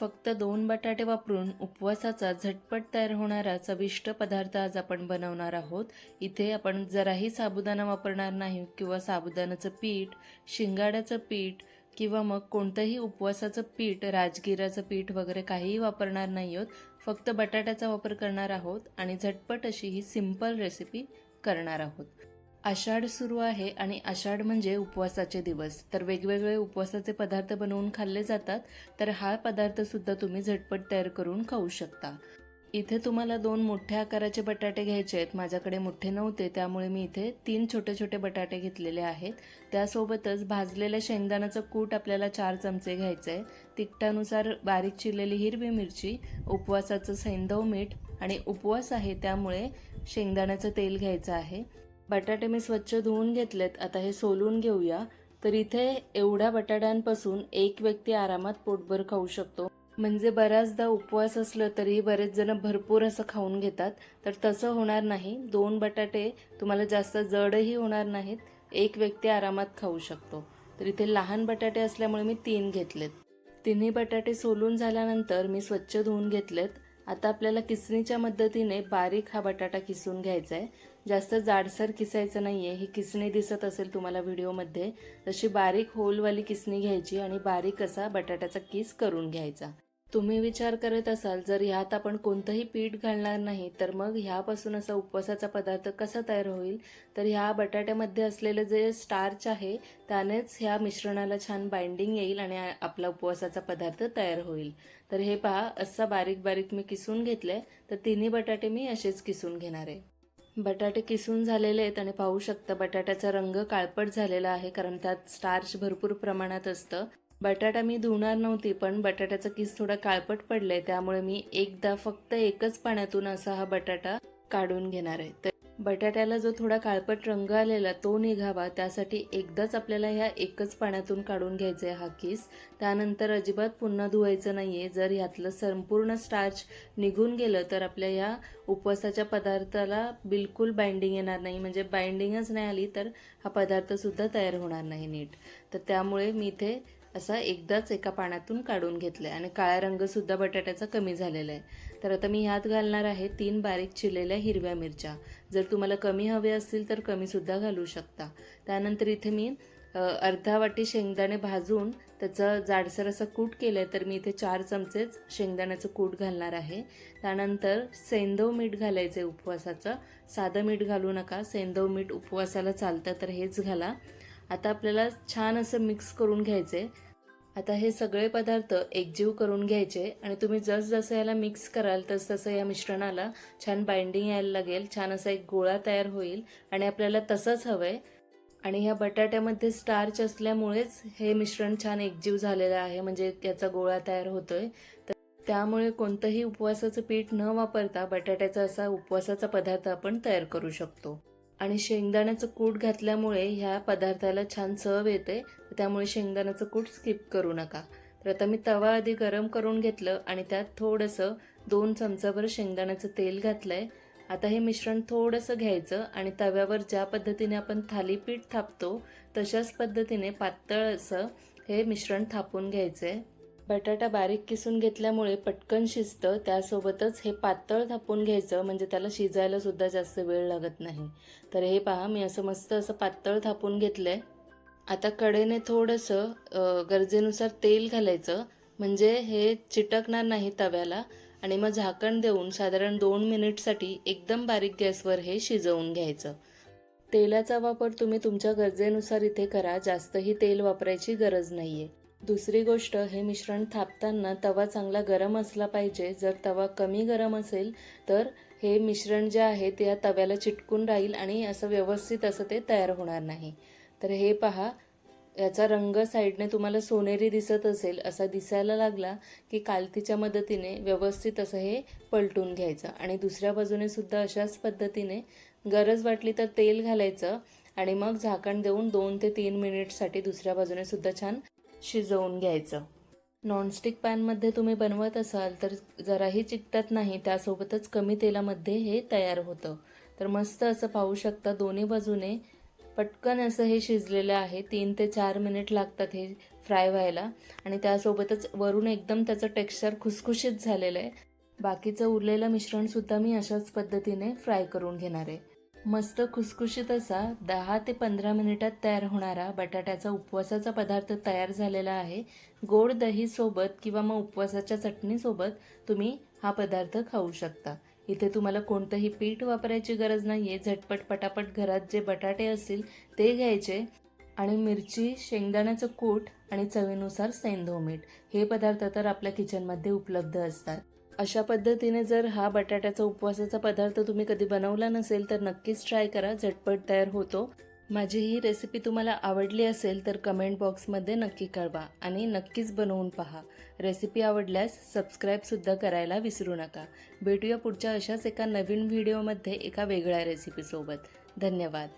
फक्त दोन बटाटे वापरून उपवासाचा झटपट तयार होणारा चविष्ट पदार्थ आज आपण बनवणार आहोत. इथे आपण जराही साबुदाणा वापरणार नाही किंवा साबुदाण्याचं पीठ शिंगाड्याचं पीठ किंवा मग कोणतंही उपवासाचं पीठ राजगिराचं पीठ वगैरे काहीही वापरणार नाही आहोत. फक्त बटाट्याचा वापर करणार आहोत आणि झटपट अशी ही सिंपल रेसिपी करणार आहोत. आषाढ सुरू आहे आणि आषाढ म्हणजे उपवासाचे दिवस. तर वेगवेगळे उपवासाचे पदार्थ बनवून खाल्ले जातात तर हा पदार्थ सुद्धा तुम्ही झटपट तयार करून खाऊ शकता. इथे तुम्हाला दोन मोठ्या आकाराचे बटाटे घ्यायचे आहेत. माझ्याकडे मोठे नव्हते त्यामुळे मी इथे तीन छोटे छोटे बटाटे घेतलेले आहेत. त्यासोबतच भाजलेल्या शेंगदाण्याचं कूट आपल्याला चार चमचे घ्यायचं आहे. तिखटानुसार बारीक चिरलेली हिरवी मिरची उपवासाचं सैंधव मीठ आणि उपवास आहे त्यामुळे शेंगदाण्याचं तेल घ्यायचं आहे. बटाटे मी स्वच्छ धुवून घेतलेत. आता हे सोलून घेऊया. तर इथे एवढ्या बटाट्यांपासून एक व्यक्ती आरामात पोटभर खाऊ शकतो. म्हणजे बऱ्याचदा उपवास असलं तरी बरेच जण भरपूर असं खाऊन घेतात. तर तसं होणार नाही. दोन बटाटे तुम्हाला जास्त जडही होणार नाहीत. एक व्यक्ती आरामात खाऊ शकतो. तर इथे लहान बटाटे असल्यामुळे मी तीन घेतलेत. तिन्ही बटाटे सोलून झाल्यानंतर मी स्वच्छ धुवून घेतलेत. आता आपल्याला किसणीच्या मदतीने बारीक हा बटाटा किसून घ्यायचा आहे जास्त जाडसर किसायचं नाही आहे ही किसणी दिसत असेल तुम्हाला व्हिडिओमध्ये तशी बारीक होलवाली किसणी घ्यायची आणि बारीक असा बटाट्याचा किस करून घ्यायचा. तुम्ही विचार करत असाल जर ह्यात आपण कोणतंही पीठ घालणार नाही तर मग ह्यापासून असा उपवासाचा पदार्थ कसा तयार होईल? तर ह्या बटाट्यामध्ये असलेलं जे स्टार्च आहे त्यानेच ह्या मिश्रणाला छान बाइंडिंग येईल आणि आपला उपवासाचा पदार्थ तयार होईल. तर हे पहा असा बारीक बारीक मी किसून घेतलंय तर तिन्ही बटाटे मी असेच किसून घेणार आहे. बटाटे किसून झालेले आहेत आणि पाहू शकता बटाट्याचा रंग काळपट झालेला आहे कारण त्यात स्टार्च भरपूर प्रमाणात असतं. बटाटा मी धुणार नव्हती पण बटाट्याचा किस थोडा काळपट पडलाय त्यामुळे मी एकदा फक्त एकच पाण्यातून असा हा बटाटा काढून घेणार आहे. तर बटाट्याला जो थोडा काळपट रंग आलेला तो निघावा त्यासाठी एकदाच आपल्याला ह्या एकच पाण्यातून काढून घ्यायचा आहे हा किस. त्यानंतर अजिबात पुन्हा धुवायचं नाही आहे जर ह्यातलं संपूर्ण स्टार्च निघून गेलं तर आपल्या ह्या उपवासाच्या पदार्थाला बिलकुल बाइंडिंग येणार नाही. म्हणजे बाइंडिंगच नाही आली तर हा पदार्थसुद्धा तयार होणार नाही नीट. तर त्यामुळे मी इथे असा एकदाच एका पाण्यातून काढून घेतलाय. आणि काळा रंगसुद्धा बटाट्याचा कमी झालेला आहे. तर आता मी ह्यात घालणार आहे तीन बारीक चिरलेल्या हिरव्या मिरच्या. जर तुम्हाला कमी हवे असतील तर कमीसुद्धा घालू शकता. त्यानंतर इथे मी अर्धा वाटी शेंगदाणे भाजून त्याचं जाडसर असं कूट केलंय तर मी इथे चार चमचेच शेंगदाण्याचं कूट घालणार आहे. त्यानंतर सेंदव मीठ घालायचं आहे उपवासाचं. साधं मीठ घालू नका. सेंदव मीठ उपवासाला चालतं तर हेच घाला. आता आपल्याला छान असं मिक्स करून घ्यायचे आता हे सगळे पदार्थ एकजीव करून घ्यायचे आणि तुम्ही जसजसं याला मिक्स कराल तसतसं या मिश्रणाला छान बाइंडिंग यायला लागेल छान असा एक गोळा तयार होईल आणि आपल्याला तसंच हवं आहे आणि ह्या बटाट्यामध्ये स्टार्च असल्यामुळेच हे मिश्रण छान एकजीव झालेलं आहे म्हणजे याचा गोळा तयार होतोय. तर त्यामुळे कोणतंही उपवासाचं पीठ न वापरता बटाट्याचा असा उपवासाचा पदार्थ आपण तयार करू शकतो. आणि शेंगदाण्याचं कूट घातल्यामुळे ह्या पदार्थाला छान चव येते त्यामुळे शेंगदाण्याचं कूट स्किप करू नका. तर आता मी तवा आधी गरम करून घेतलं आणि त्यात थोडंसं दोन चमचाभर शेंगदाण्याचं तेल घातलं आहे आता हे मिश्रण थोडंसं घ्यायचं आणि तव्यावर ज्या पद्धतीने आपण थालीपीठ थापतो तशाच पद्धतीने पातळ असं हे मिश्रण थापून घ्यायचं आहे बटाटा बारीक किसून घेतल्यामुळे पटकन शिजतं. त्यासोबतच हे पातळ थापून घ्यायचं. म्हणजे त्याला शिजायला सुद्धा जास्त वेळ लागत नाही. तर हे पहा मी असं मस्त असं पातळ थापून घेतलंय. आता कडेने थोडंसं गरजेनुसार तेल घालायचं. म्हणजे हे चिटकणार नाही तव्याला. आणि मग झाकण देऊन साधारण दोन मिनिटसाठी एकदम बारीक गॅसवर हे शिजवून घ्यायचं. तेलाचा वापर तुम्ही तुमच्या गरजेनुसार इथे करा. जास्तही तेल वापरायची गरज नाही आहे दुसरी गोष्ट हे मिश्रण थापताना तवा चांगला गरम असला पाहिजे. जर तवा कमी गरम असेल तर हे मिश्रण जे आहे ते या तव्याला चिटकून राहील आणि असं व्यवस्थित असं ते तयार होणार नाही. तर हे पहा याचा रंग साईडने तुम्हाला सोनेरी दिसत असेल असा दिसायला लागला की कालतीच्या मदतीने व्यवस्थित असं हे पलटून घ्यायचं. आणि दुसऱ्या बाजूने सुद्धा अशाच पद्धतीने गरज वाटली तर तेल घालायचं आणि मग झाकण देऊन दोन ते तीन मिनिटसाठी दुसऱ्या बाजूने सुद्धा छान शिजवून घ्यायचं. नॉनस्टिक पॅनमध्ये तुम्ही बनवत असाल तर जराही चिकटत नाही त्यासोबतच कमी तेलामध्ये हे तयार होतं. तर मस्त असं पाहू शकता दोन्ही बाजूने. पटकन असं हे शिजलेलं आहे. तीन ते चार मिनिट लागतात हे फ्राय व्हायला. आणि त्यासोबतच वरून एकदम त्याचं टेक्स्चर खुसखुशीत झालेलं आहे. बाकीचं उरलेलं मिश्रणसुद्धा मी अशाच पद्धतीने फ्राय करून घेणार आहे. मस्त खुसखुशीत असा दहा ते पंधरा मिनिटात तयार होणारा बटाट्याचा उपवासाचा पदार्थ तयार झालेला आहे. गोड दहीसोबत किंवा मग उपवासाच्या चटणीसोबत तुम्ही हा पदार्थ खाऊ शकता. इथे तुम्हाला कोणतंही पीठ वापरायची गरज नाही आहे झटपट पटापट घरात जे बटाटे असतील ते घ्यायचे. आणि मिरची शेंगदाण्याचं कूट आणि चवीनुसार सेंधो मीठ हे पदार्थ तर आपल्या किचनमध्ये उपलब्ध असतात. अशा पद्धतीने जर हा बटाट्याचा उपवासाचा पदार्थ तुम्ही कधी बनवला नसेल तर नक्कीच ट्राय करा. झटपट तयार होतो. माझी ही रेसिपी तुम्हाला आवडली असेल तर कमेंट बॉक्समध्ये नक्की कळवा आणि नक्कीच बनवून पहा. रेसिपी आवडल्यास सबस्क्राईबसुद्धा करायला विसरू नका. भेटूया पुढच्या अशाच एका नवीन व्हिडिओमध्ये एका वेगळ्या रेसिपीसोबत धन्यवाद.